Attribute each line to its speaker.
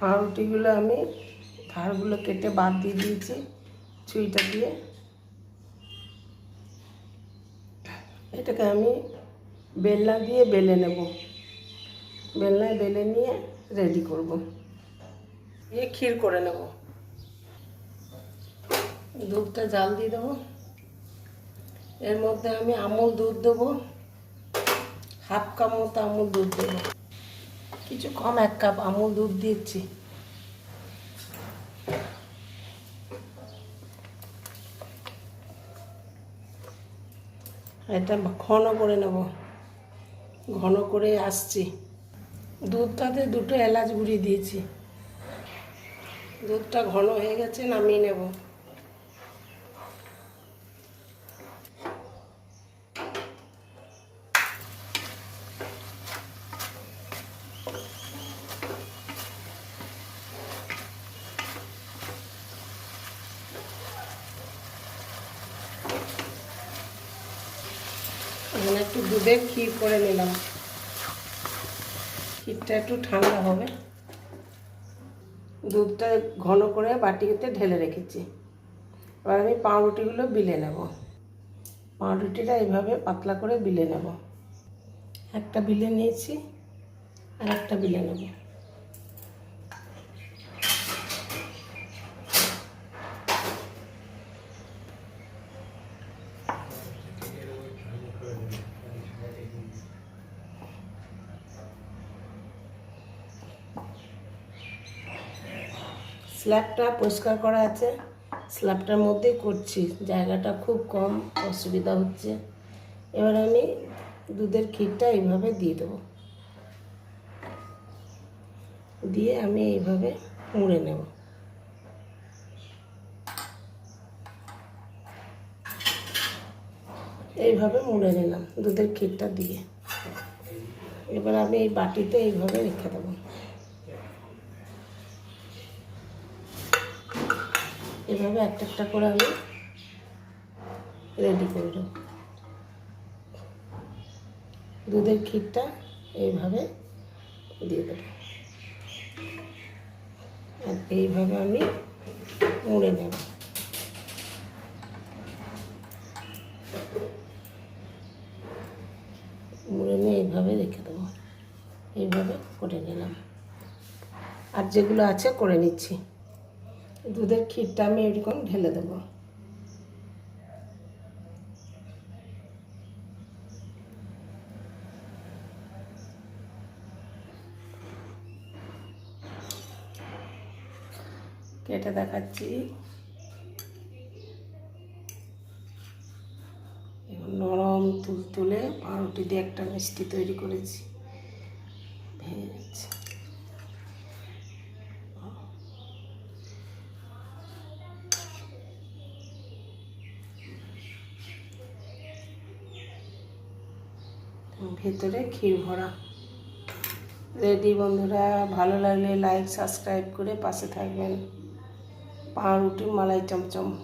Speaker 1: পাউরুটিগুলো আমি ধারগুলো কেটে বাদ দিয়ে দিয়েছি, ছুরিটা দিয়ে। এটাকে আমি বেলনা দিয়ে বেলে নেব। বেলনায় বেলে নিয়ে রেডি করব। দিয়ে ক্ষীর করে নেব। দুধটা জাল দিয়ে দেবো। এর মধ্যে আমি আমুল দুধ দেবো। হাফ কাপ মতো আমুল দুধ দেবো। কিছু কম, এক কাপ আমুল দুধ দিচ্ছি। এটা ঘন করে নেব। ঘন করে আসছি। দুধটাতে দুটো এলাচ গুঁড়ি দিয়েছি। দুধটা ঘন হয়ে গেছে, নামিয়ে নেব। এখানে একটু দুধে ক্ষীর করে নিলাম। ক্ষীরটা একটু ঠান্ডা হবে। দুধটা ঘন করে বাটিতে ঢেলে রেখেছি। এবার আমি পাউরুটিগুলো বিলে নেব। পাউরুটিটা এইভাবে পাতলা করে বিলে নেব। একটা বিলে নিয়েছি আর একটা বিলে নেব। স্ল্যাবটা পরিষ্কার করা আছে। স্ল্যাবটার মধ্যেই করছি, জায়গাটা খুব কম, অসুবিধা হচ্ছে। এবার আমি দুধের ক্ষীরটা এইভাবে দিয়ে দেবো। দিয়ে আমি এইভাবে মুড়ে নেব। এইভাবে মুড়ে নিলাম দুধের ক্ষীরটা দিয়ে। এবার আমি এই বাটিতে এইভাবে রেখে দেবো। এভাবে একটা একটা করে আমি রেডি করে দেবো দুধের ক্ষীরটা এইভাবে দিয়ে দেবো। আর এইভাবে আমি মুড়ে নেব। মুড়ে নিয়ে এইভাবে রেখে দেবো। এইভাবে করে নিলাম। আর যেগুলো আছে, করে নিচ্ছি। দুধের ক্ষীরটা আমি এরকম ঢেলে দেবো। কেটে দেখাচ্ছি। নরম তুল তুলে পাউরুটি দিয়ে একটা মিষ্টি তৈরি করেছি। ভেতরে ক্ষীর ভরা। রেডি বন্ধুরা, ভালো লাগলে লাইক সাবস্ক্রাইব করে পাশে থাকবেন। পাউরুটি, মালাই চমচম।